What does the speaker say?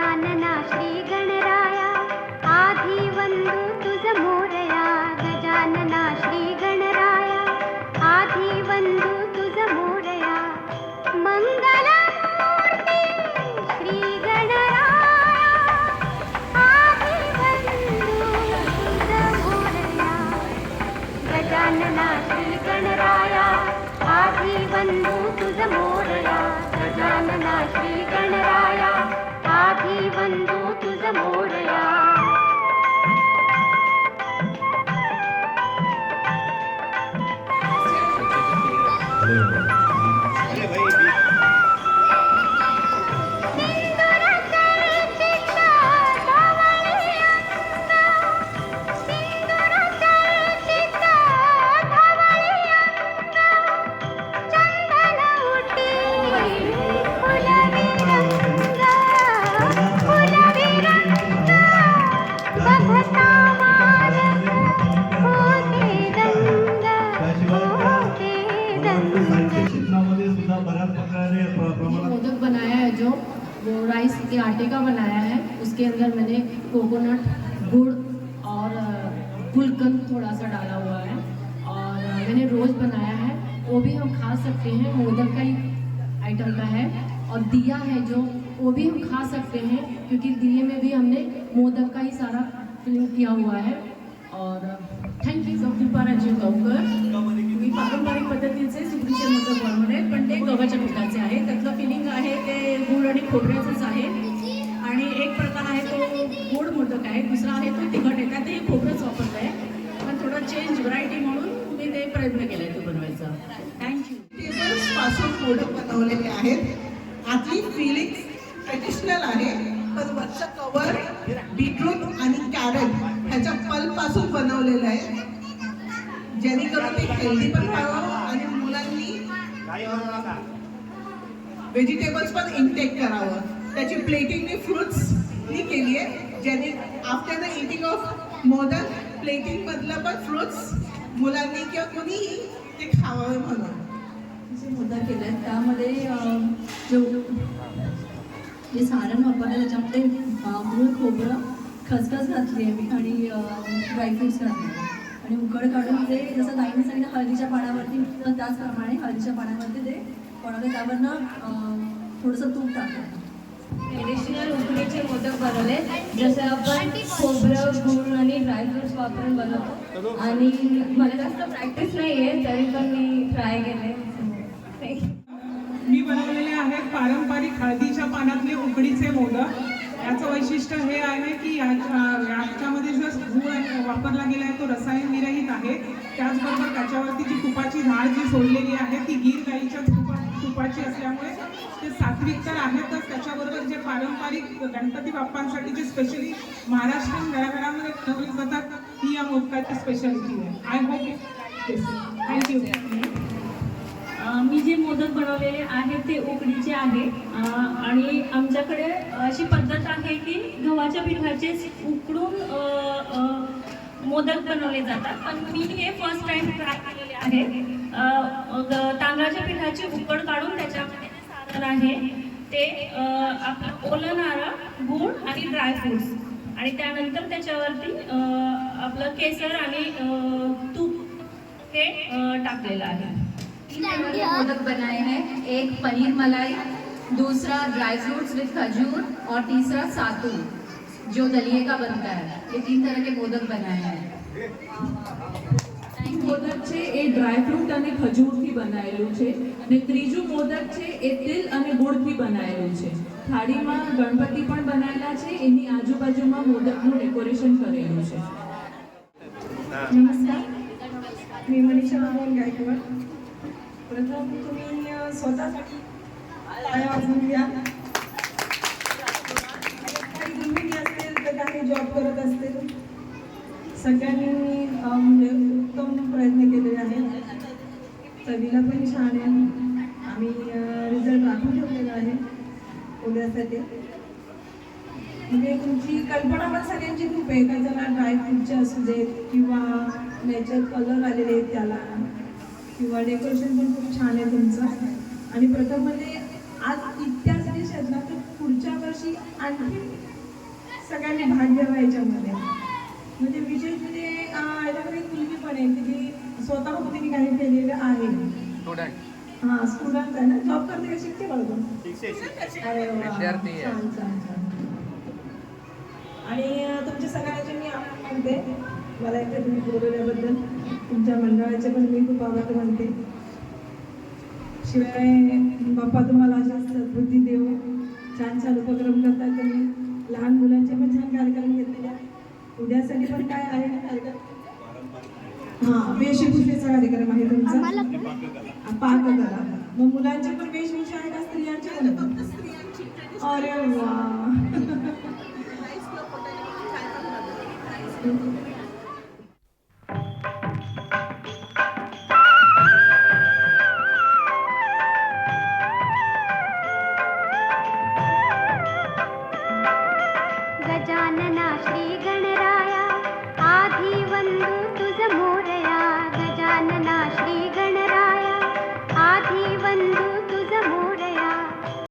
गजानना श्री आधी वंदू तुझ मोरया गजानना श्री गणराया आधी तुझ मोरया। मंगल श्री गजानना പറയുന്നത് मोदक बनाया है, जो वो राइस के आटे का बनाया है। उसके अंदर मैंने कोकोनट गुड़ और गुलकंद थोड़ा सा डाला हुआ है। और मैंने रोज बनाया है। वो भी हम खा सकते हैं, मोदक का ही आइटम का है। और दिया है जो, वो भी हम खा सकते हैं, क्योंकि दिए में भी हमने मोदक का ही सारा फिलिंग किया हुआ है। और थैंक यू दुपाराची लवकर मी पारंपरिक पद्धतीचे सुकरीचे मोदक बनवले पण ते ते गुड आणि खोबऱ्याचंच आहे. आणि एक प्रकार आहे तो गोड मोदक आहे दुसरा आहे तो तिखट आहे. त्यातही खोबरंच वापरलं आहे. पण थोडं चेंज व्हरायटी म्हणून मी ते प्रयत्न केला आहे तो बनवायचा. थँक्यू पासून मोदक बनवलेले आहेत. आतली फिलिंग ट्रेडिशनल आहे पण वरचं कवर बीटरूट आणि कॅरेट ह्याच्या फलपासून बनवलेलं आहे. जेणेकरून ते हेल्दी पण व्हावं आणि मुलांनी व्हेजिटेबल्स पण इंटेक करावं. त्याची प्लेटिंग मी फ्रुट्सनी केली आहे. ज्याने after the eating of modak प्लेटिंगमधलं पण फ्रुट्स मुलांनी किंवा कोणीही ते खावं म्हणून. जे मोदक त्यामध्ये जो जे सारण वापरलं त्याच्यामध्ये मूळ खोबरं खसखस घातली आहे मी आणि ड्रायफ्रुट्स घातले आणि उकड काढून ते जसं दाईने सांगितलं हळदीच्या पाण्यावरती त्याचप्रमाणे हळदीच्या पाण्यावरती ते बनवले त्यावरनं अं, थोडंसं तूप टाकलं ट्रेडिशनल उकडीचे मोदक बनवले. जसे आपण खोबरं गूळ आणि ड्रायफ्रुट्स वापरून बनवतो. आणि मला जास्त प्रॅक्टिस नाही आहे तरी पण मी ट्राय केले मी बनवलेले आहेत पारंपरिक हळदीच्या पानातले उकडीचे मोदक. याचं वैशिष्ट्य हे आहे की या- याच्यामध्ये जो गूळ आहे- वापरला गेला आहे तो रसायन विरहित आहे. त्याचबरोबर त्याच्यावरती जी तुपाची धाळ जी सोडलेली आहे ती गीर गाईच्या तुपा तुपाची असल्यामुळे ते सात्विक तर आहेतच. त्याच्याबरोबर जे पारंपरिक गणपती बाप्पांसाठी जे स्पेशली महाराष्ट्रीयन घराघरामध्ये बनवली जातात ही या मोदकाची स्पेशालिटी आहे. आय होप थँक्यू मी जे मोदक बनवलेले आहेत ते उकडीचे आहे. आणि आमच्याकडे अशी पद्धत आहे की गव्हाच्या पिठाचे उकडून मोदक बनवले जातात. पण मी हे फर्स्ट टाइम ट्राय केलेले आहे. तांदळाच्या पिठाची उकड काढून त्याच्यामध्ये जे सारण आहे. ते आपलं ओलं नारळ गूळ आणि ड्रायफ्रुट्स आणि त्यानंतर त्याच्यावरती आपलं केसर आणि तूप हे टाकलेलं आहे. मोदक बनाए हैं. एक पनीर मलाई दूसरा ड्राई फ्रूट्स विथ खजूर और तीसरा सातू. जो दलिए का बनता है ये तीन तरह के मोदक बनाए हैं મોદક છે એ ડ્રાયફ્રૂટ અને ખજૂરથી બનાવેલું છે અને ત્રીજું મોદક છે એ તિલ અને ગુળથી બનાવેલું છે થાળીમાં ગણપતિ પણ બનાવેલા છે એની આજુબાજુમાં મોદકનું ડેકોરેશન કરેલું છે नमस्कार मी मनीषा मोहन गायकवाड प्रथम तुम्ही अ, स्वतःसाठी पाया वाजवून घ्या काही जॉब करत असतील. सगळ्यांनी म्हणजे उत्तम प्रयत्न केलेले आहेत. चवीला पण छान आहे. आम्ही रिझल्ट राखून ठेवलेला आहे. उद्यासाठी. म्हणजे तुमची कल्पना पण सगळ्यांची खूप आहे. काही जणांना ड्रायफ्रूटचे असू देत किंवा नेचर कलर आलेले आहेत त्याला. किंवा डेकोरेशन पण खूप छान आहे तुमचं. आणि प्रथम म्हणजे आज इतक्याच डिश आहेत ना तर पुढच्या वर्षी आणखी सगळ्यांनी भाग घ्यावा याच्यामध्ये. म्हणजे विशेष म्हणजे याच्यामध्ये मुलगी पण आहे तिने स्वतः तिने काही केलेलं आहे. हा स्टुडंट आहे ना? जॉब करते का? शिकते बघतो आणि तुमच्या सगळ्यांचे मी आभार मानते. मला एकदा तुम्ही बोलवल्याबद्दल. तुमच्या मंडळाचे पण मी खूप आभार मानते. शिवाय बाप्पा तुम्हाला अशा बुद्धी देऊ छान छान उपक्रम करतात तुम्ही. लहान मुलांचे पण छान कार्यक्रम घेतलेले आहेत उद्यासाठी पण काय आहे? कार्यक्रम हां वेशभूषेचा कार्यक्रम आहे तुमचा. पाककला. मग मुलांची पण वेशभूषा आहे का स्त्रियांची? पण फक्त स्त्रियांची. traditional अरे वा.